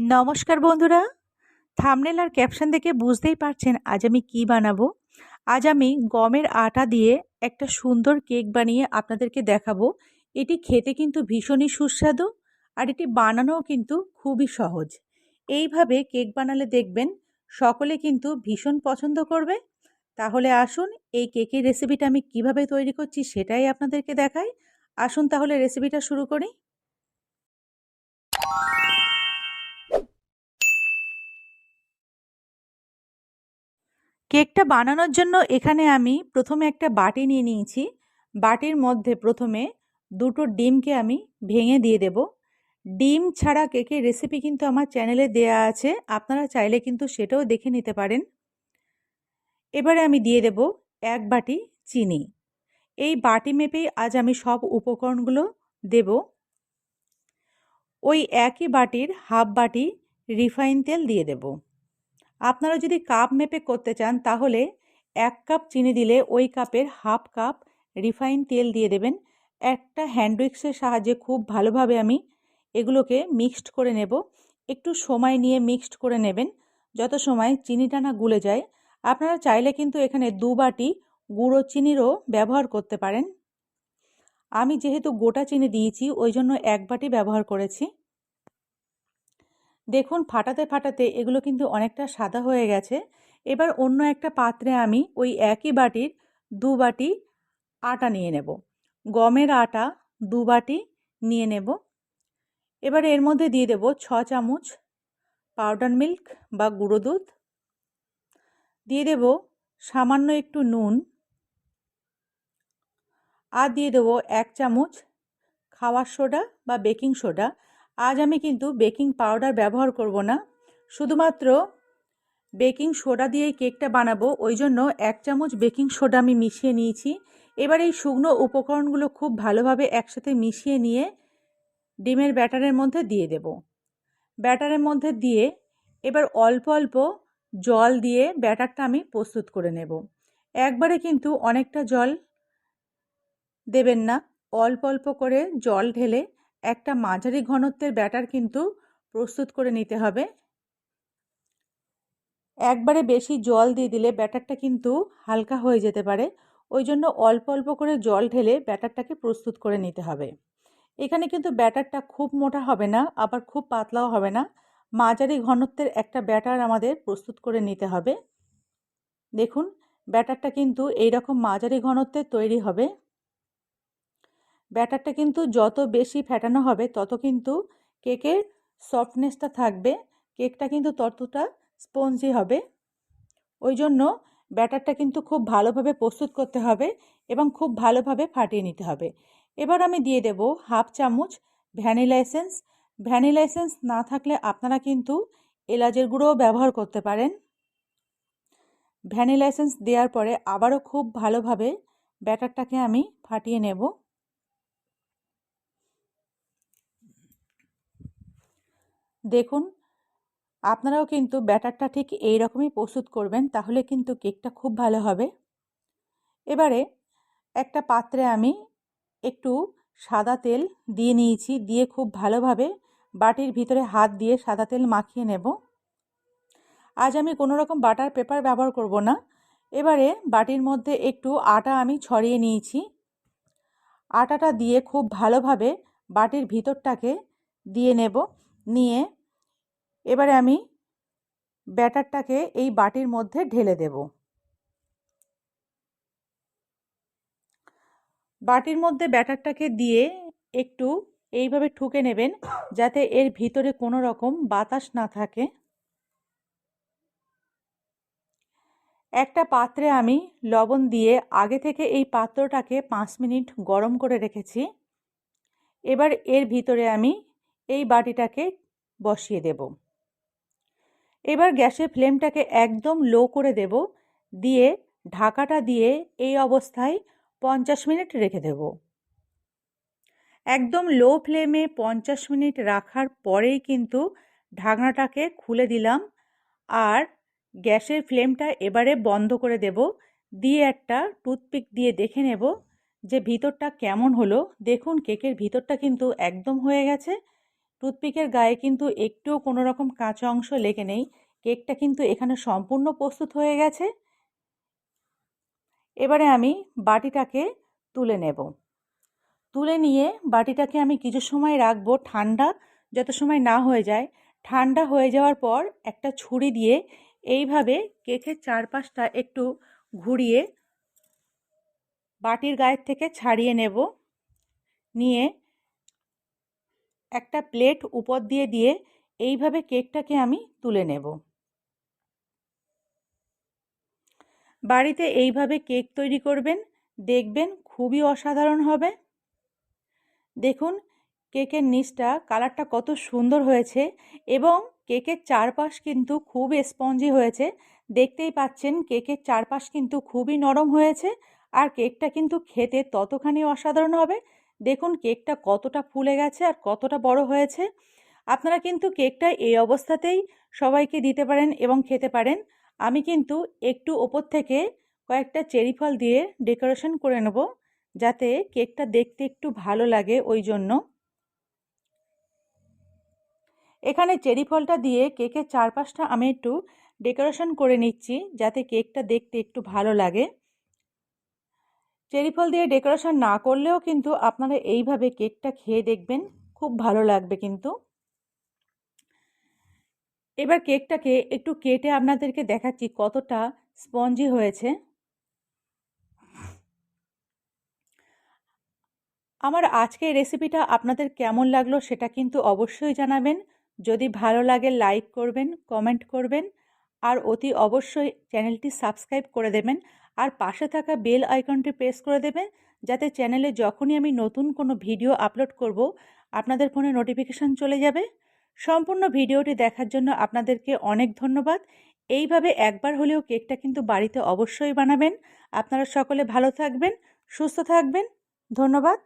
নমস্কার বন্ধুরা। থামনেল আর ক্যাপশন দেখে বুঝতেই পারছেন আজ আমি কি বানাবো। আজ আমি গমের আটা দিয়ে একটা সুন্দর কেক বানিয়ে আপনাদেরকে দেখাবো। এটি খেতে কিন্তু ভীষণই সুস্বাদু আর এটি বানানোও কিন্তু খুবই সহজ। এইভাবে কেক বানালে দেখবেন সকলে কিন্তু ভীষণ পছন্দ করবে। তাহলে আসুন এই কেকের রেসিপিটা আমি কীভাবে তৈরি করছি সেটাই আপনাদেরকে দেখাই। আসুন তাহলে রেসিপিটা শুরু করি। কেকটা বানানোর জন্য এখানে আমি প্রথমে একটা বাটি নিয়ে নিয়েছি। বাটির মধ্যে প্রথমে দুটো ডিমকে আমি ভেঙে দিয়ে দেব। ডিম ছাড়া কেকের রেসিপি কিন্তু আমার চ্যানেলে দেয়া আছে। আপনারা চাইলে কিন্তু সেটাও দেখে নিতে পারেন। এবারে আমি দিয়ে দেব এক বাটি চিনি। এই বাটি মেপেই আজ আমি সব উপকরণগুলো দেব। ওই একই বাটির হাফ বাটি রিফাইন তেল দিয়ে দেবো। আপনারা যদি কাপ মেপে করতে চান, তাহলে এক কাপ চিনি দিলে ওই কাপের হাফ কাপ রিফাইন তেল দিয়ে দেবেন। একটা হ্যান্ড উইক্সের সাহায্যে খুব ভালোভাবে আমি এগুলোকে মিক্সড করে নেব। একটু সময় নিয়ে মিক্সড করে নেবেন, যত সময় চিনিটা না গুলে যায়। আপনারা চাইলে কিন্তু এখানে দু বাটি গুঁড়ো চিনিরও ব্যবহার করতে পারেন। আমি যেহেতু গোটা চিনি দিয়েছি, ওই জন্য এক বাটি ব্যবহার করেছি। দেখুন ফাটাতে ফাটাতে এগুলো কিন্তু অনেকটা সাদা হয়ে গেছে। এবার অন্য একটা পাত্রে আমি ওই একই বাটির দু বাটি আটা নিয়ে নেব। গমের আটা দু বাটি নিয়ে নেব। এবার এর মধ্যে দিয়ে দেব ছ চামচ পাউডার মিল্ক বা গুঁড়ো দুধ। দিয়ে দেব সামান্য একটু নুন। আর দিয়ে দেবো এক চামচ খাওয়ার সোডা বা বেকিং সোডা আজ আমি কিন্তু বেকিং পাউডার ব্যবহার করব না। শুধুমাত্র বেকিং সোডা দিয়েই কেকটা বানাবো, ওই জন্য এক চামচ বেকিং সোডা আমি মিশিয়ে নিয়েছি। এবার এই শুকনো উপকরণগুলো খুব ভালোভাবে একসাথে মিশিয়ে নিয়ে ডিমের ব্যাটারের মধ্যে দিয়ে দেব। ব্যাটারের মধ্যে দিয়ে এবার অল্প অল্প জল দিয়ে ব্যাটারটা আমি প্রস্তুত করে নেব। একবারে কিন্তু অনেকটা জল দেবেন না, অল্প অল্প করে জল ঢেলে একটা মাঝারি ঘনত্বের ব্যাটার কিন্তু প্রস্তুত করে নিতে হবে। একবারে বেশি জল দিয়ে দিলে ব্যাটারটা কিন্তু হালকা হয়ে যেতে পারে। ওই জন্য অল্প অল্প করে জল ঢেলে ব্যাটারটাকে প্রস্তুত করে নিতে হবে। এখানে কিন্তু ব্যাটারটা খুব মোটা হবে না, আবার খুব পাতলাও হবে না। মাঝারি ঘনত্বের একটা ব্যাটার আমাদের প্রস্তুত করে নিতে হবে। দেখুন, ব্যাটারটা কিন্তু এই রকম মাঝারি ঘনত্বের তৈরি হবে। ব্যাটারটা কিন্তু যত বেশি ফ্যাটানো হবে, তত কিন্তু কেকের সফটনেসটা থাকবে। কেকটা কিন্তু ততটা স্পঞ্জি হবে। ওই জন্য ব্যাটারটা কিন্তু খুব ভালোভাবে প্রস্তুত করতে হবে এবং খুব ভালোভাবে ফাটিয়ে নিতে হবে। এবার আমি দিয়ে দেব হাফ চামচ ভ্যানিলা এসেন্স। ভ্যানিলা এসেন্স না থাকলে আপনারা কিন্তু এলাচের গুঁড়োও ব্যবহার করতে পারেন। ভ্যানিলা এসেন্স দেওয়ার পরে আবারও খুব ভালোভাবে ব্যাটারটাকে আমি ফাটিয়ে নেব। দেখুন, আপনারাও কিন্তু ব্যাটারটা ঠিক এই রকমই প্রস্তুত করবেন, তাহলে কিন্তু কেকটা খুব ভালো হবে। এবারে একটা পাত্রে আমি একটু সাদা তেল দিয়ে নিয়েছি, দিয়ে খুব ভালোভাবে বাটির ভিতরে হাত দিয়ে সাদা তেল মাখিয়ে নেব। আজ আমি কোনো রকম বাটার পেপার ব্যবহার করব না। এবারে বাটির মধ্যে একটু আটা আমি ছড়িয়ে নিয়েছি। আটাটা দিয়ে খুব ভালোভাবে বাটির ভিতরটাকে দিয়ে নেব। নিয়ে এবারে আমি ব্যাটারটাকে এই বাটির মধ্যে ঢেলে দেব। বাটির মধ্যে ব্যাটারটাকে দিয়ে একটু এইভাবে ঠুকে নেবেন যাতে এর ভিতরে কোনো রকম বাতাস না থাকে। একটা পাত্রে আমি লবণ দিয়ে আগে থেকে এই পাত্রটাকে পাঁচ মিনিট গরম করে রেখেছি। এবার এর ভিতরে আমি এই বাটিটাকে বসিয়ে দেব। এবার গ্যাসের ফ্লেমটাকে একদম লো করে দেব, দিয়ে ঢাকাটা দিয়ে এই অবস্থায় পঞ্চাশ মিনিট রেখে দেব। একদম লো ফ্লেমে পঞ্চাশ মিনিট রাখার পরেই কিন্তু ঢাকনাটাকে খুলে দিলাম আর গ্যাসের ফ্লেমটা এবারে বন্ধ করে দেব। দিয়ে একটা টুথপিক দিয়ে দেখে নেব যে ভিতরটা কেমন হলো। দেখুন কেকের ভিতরটা কিন্তু একদম হয়ে গেছে। টুথপিকের গায়ে কিন্তু একটুও কোনো রকম কাঁচা অংশ লেগে নেই। কেকটা কিন্তু এখানে সম্পূর্ণ প্রস্তুত হয়ে গেছে। এবারে আমি বাটিটাকে তুলে নেব। তুলে নিয়ে বাটিটাকে আমি কিছু সময় রাখব ঠান্ডা, যত সময় না হয়ে যায়। ঠান্ডা হয়ে যাওয়ার পর একটা ছুরি দিয়ে এইভাবে কেকের চারপাশটা একটু ঘুরিয়ে বাটির গায়ের থেকে ছাড়িয়ে নেব। নিয়ে একটা প্লেট উপর দিয়ে দিয়ে এইভাবে কেকটাকে আমি তুলে নেব। বাড়িতে এইভাবে কেক তৈরি করবেন, দেখবেন খুবই অসাধারণ হবে। দেখুন, কেকের নিচটা কালারটা কত সুন্দর হয়েছে এবং কেকের চারপাশ কিন্তু খুব স্পঞ্জি হয়েছে। দেখতেই পাচ্ছেন, কেকের চারপাশ কিন্তু খুবই নরম হয়েছে আর কেকটা কিন্তু খেতে ততখানি অসাধারণ হবে। দেখুন কেকটা কতটা ফুলে গেছে আর কতটা বড় হয়েছে। আপনারা কিন্তু কেকটা এই অবস্থাতেই সবাইকে দিতে পারেন এবং খেতে পারেন। আমি কিন্তু একটু ওপর থেকে কয়েকটা চেরি ফল দিয়ে ডেকোরেশন করে নেব যাতে কেকটা দেখতে একটু ভালো লাগে ওই জন্য। এখানে চেরি ফলটা দিয়ে কেকের চারপাশটা আমি একটু ডেকোরেশন করে নিচ্ছি যাতে কেকটা দেখতে একটু ভালো লাগে। চেরি ফল দিয়ে ডেকোরেশন না করলেও কিন্তু আপনারা এইভাবে কেকটা খেয়ে দেখবেন। খুব ভালো লাগবে কিন্তু। এবার কেকটাকে একটু কেটে আপনাদেরকে দেখাচ্ছি কতটা স্পঞ্জি হয়েছে। আমার আজকের রেসিপিটা আপনাদের কেমন লাগল সেটা কিন্তু অবশ্যই জানাবেন। যদি ভালো লাগে লাইক করবেন, কমেন্ট করবেন, আর অতি অবশ্যই চ্যানেলটি সাবস্ক্রাইব করে দেবেন। আর পাশে থাকা বেল আইকনটি প্রেস করে দেবেন, যাতে চ্যানেলে যখনই আমি নতুন কোনো ভিডিও আপলোড করব, আপনাদের ফোনে নোটিফিকেশান চলে যাবে। সম্পূর্ণ ভিডিওটি দেখার জন্য আপনাদেরকে অনেক ধন্যবাদ। এইভাবে একবার হলেও কেকটা কিন্তু বাড়িতে অবশ্যই বানাবেন। আপনারা সকলে ভালো থাকবেন, সুস্থ থাকবেন। ধন্যবাদ।